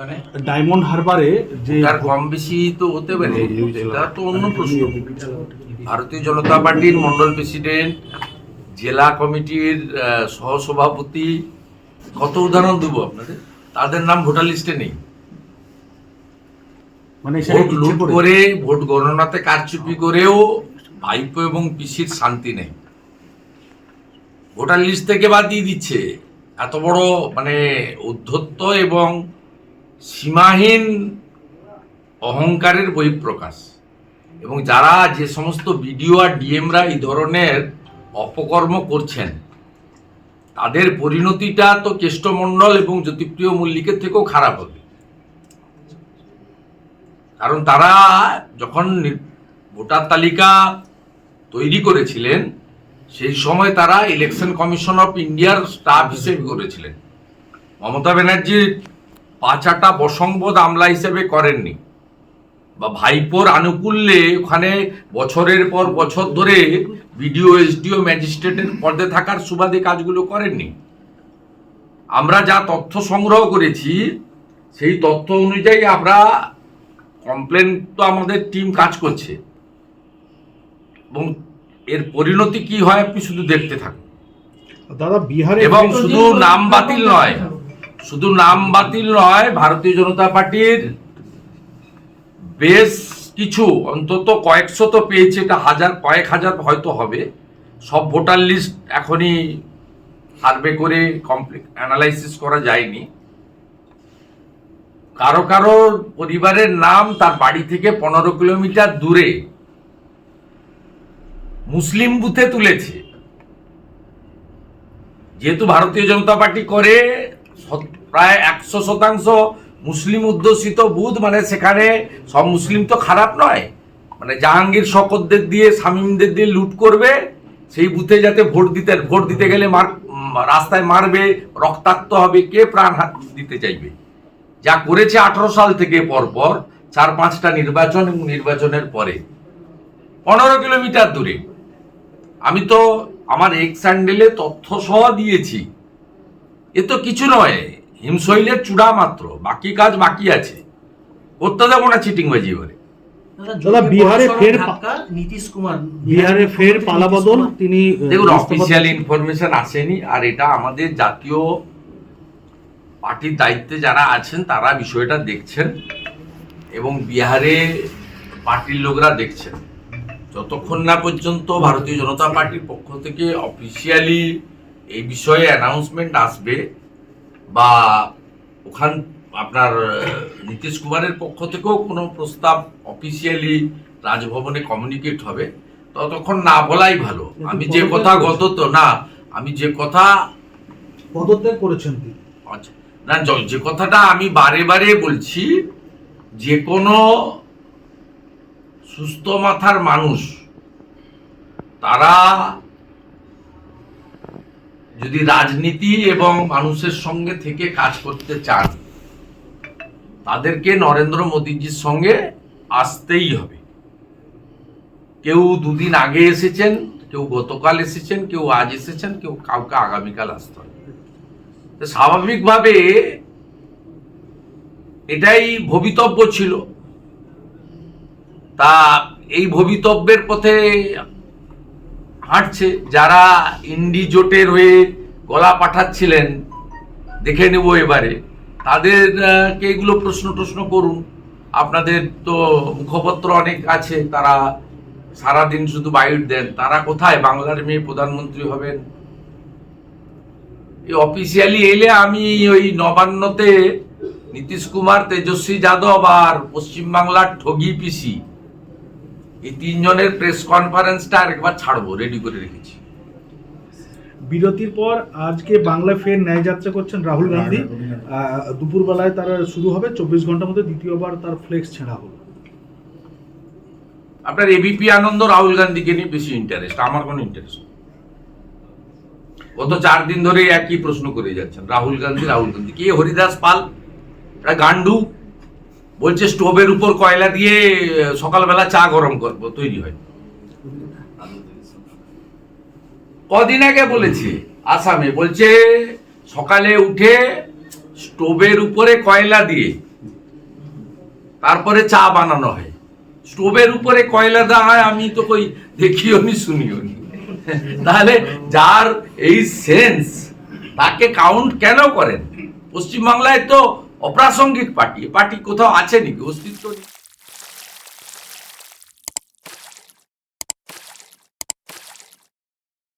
মানে ডায়মন্ড হারবারে যে তার কম বেশি তো হতে পারে সেটা তো অন্য প্রশ্ন। ভারতীয় জনতা পার্টির মন্ডল প্রেসিডেন্ট জেলা কমিটির সহসভাপতি কত উদাহরণ দেবো আপনাদের? তাদের নাম ভোটার লিস্টে নেই। মানে সেটা ভোট লুট করে- করে ভোট গণনাতে কারচুপি করেও ভাইপো এবং পিসির শান্তি নেই। ভোটার লিস্ট থেকে বাদ দিয়ে দিচ্ছে। এত বড় মানে উদ্ধত্ত এবং সীমাহীন অহংকারের বহিঃপ্রকাশ। এবং যারা যে সমস্ত বিডিও আর ডিএমরা এই ধরনের অপকর্ম করছেন, তাদের পরিণতিটা তো কেষ্টমণ্ডল এবং জ্যোতিপ্রিয় মল্লিকের থেকেও খারাপ হবে। কারণ তারা যখন ভোটার তালিকা তৈরি করেছিলেন, সেই সময় তারা ইলেকশন কমিশন অফ ইন্ডিয়ার স্টাফ হিসেবে করেছিলেন। মমতা ব্যানার্জি পাঁচাটা বসংবদ আমলা হিসেবে করেননি। বা ভাইপোর আনুকূল্যে ওখানে বছরের পর বছর ধরে বিডিও এসডিও ম্যাজিস্ট্রেটের পদে থাকার সুবাদে কাজগুলো করেননি। আমরা যা তথ্য সংগ্রহ করেছি সেই তথ্য অনুযায়ী আমরা কমপ্লেন তো আমাদের টিম কাজ করছে। এবং এর পরিণতি কি হয় আপনি শুধু দেখতে থাকুন। দাদা বিহারে এবং শুধু নাম বাতিল নয় শুধু নাম বাতিল নয়, ভারতীয় জনতা পার্টির বেশ কিছু, অন্তত কয়েকশো তো পেয়েছে, এটা হাজার, কয়েক হাজার হয়তো হবে। সব ভোটার লিস্ট এখনই সার্ভে করে কমপ্লিট, অ্যানালাইসিস করা যায়নি। কারও কারও পরিবারের নাম তার বাড়ি থেকে পনেরো কিলোমিটার দূরে মুসলিম বুথে তুলেছে। যেহেতু ভারতীয় জনতা পার্টি করে প্রায় একশো শতাংশ মুসলিম অধ্যুষিত বুথ মানে সেখানে সব মুসলিম তো খারাপ নয়। মানে জাহাঙ্গীর শকতদের দিয়ে, শামীমদের দিয়ে লুট করবে, সেই বুথে যাতে ভোট দিতে ভোট দিতে গেলে মার, রাস্তায় মারবে, রক্তাক্ত হবে, কে প্রাণ হাত দিতে চাইবে? যা করেছে আঠারো সাল থেকে পরপর, চার পাঁচটা নির্বাচন এবং নির্বাচনের পরে। পনেরো কিলোমিটার দূরে। আমি তো আমার এক্স স্যান্ডেলে তথ্য সহ দিয়েছি। এ তো কিছু নয়। হিমশৈলের চূড়া মাত্র বাকি কাজ বাকি আছে। করতে যাব না চিটিংবাজি করে। দাদা, বিহারে ফের নীতিশ কুমার। বিহারে ফের পালাবদল তিনি দেখুন অফিসিয়াল ইনফরমেশন আসেনি আর এটা আমাদের জাতীয় পার্টির দায়িত্বে যারা আছেন তারা বিষয়টা দেখছেন এবং বিহারে পার্টির লোকরা দেখছেন। যতক্ষণ না পর্যন্ত ভারতীয় জনতা পার্টির পক্ষ থেকে অফিসিয়ালি এই বিষয়ে অ্যানাউন্সমেন্ট আসবে বা ওখান আপনার নীতিশ কুমারের পক্ষ থেকেও কোনো প্রস্তাব অফিসিয়ালি রাজভবনে কমিউনিকেট হবে। ততক্ষণ না বলাই ভালো। আমি যে কথা গত তো না আমি যে কথা পদত্যাগ করেছেন আচ্ছা, না জ- যে কথাটা আমি বারে বারে বলছি যে কোনো সুস্থ মাথার মানুষ তারা যদি রাজনীতি এবং মানুষের সঙ্গে থেকে কাজ করতে চান, তাদেরকে নরেন্দ্র মোদীজির সঙ্গে আসতেই হবে। কেউ দুদিন আগে এসেছেন, কেউ গতকাল এসেছেন, কেউ আজ এসেছেন, কেউ কাউকে আগামীকাল আসতে হবে। স্বাভাবিকভাবে এটাই ভবিতব্য ছিল। তা এই ভবিতব্যের পথে হাঁটছে, যারা ইন্ডি জোটের হয়ে গলা পাঠাচ্ছিলেন, দেখে নেব এবারে। তাদেরকে এগুলো প্রশ্ন টশ্ন করুন। আপনাদের তো মুখপত্র অনেক আছে, তারা সারাদিন শুধু বাইট দেন। তারা কোথায়? বাংলার মেয়ে প্রধানমন্ত্রী হবেন। এই অফিসিয়ালি এলে আমি ওই নবান্নতে নীতিশ কুমার, তেজস্বী যাদব আর পশ্চিমবাংলার ঠগি পিসি এই তিনজনের প্রেস কনফারেন্সটা আরেকবার ছাড়বো রেডি করে রেখেছি। বিরতির পর আজকে বাংলা ফের ন্যায় যাত্রা করছেন রাহুল গান্ধী। আহ, দুপুরবেলায় তারা শুরু হবে চব্বিশ ঘণ্টার মধ্যে দ্বিতীয়বার তার ফ্লেক্স ছেঁড়া হলো। আপনার এবিপি আনন্দ রাহুল গান্ধীকে নিয়ে বেশি ইন্টারেস্ট আমার কোনো ইন্টারেস্ট গত চার দিন ধরে একই প্রশ্ন করে যাচ্ছেন রাহুল গান্ধী রাহুল গান্ধী। কে? হরিদাস পাল একটা গান্ডু বলছে স্টোভের উপর কয়লা দিয়ে সকালবেলা চা গরম করব, তৈরি হয়। কদিন আগে বলেছে আসামে, বলছে সকালে উঠে স্টোভের উপরে কয়লা দিয়ে, তারপরে চা বানানো হয়। স্টোভের উপরে কয়লা দেওয়া হয়, আমি তো কই দেখিও নি, শুনিও নি। তাহলে যার এই সেন্স, তাকে কাউন্ট কেন করেন? পশ্চিমবাংলায় তো অপ্রাসঙ্গিক পার্টি পার্টি কোথাও আছে নাকি? অস্তিত্ব নেই।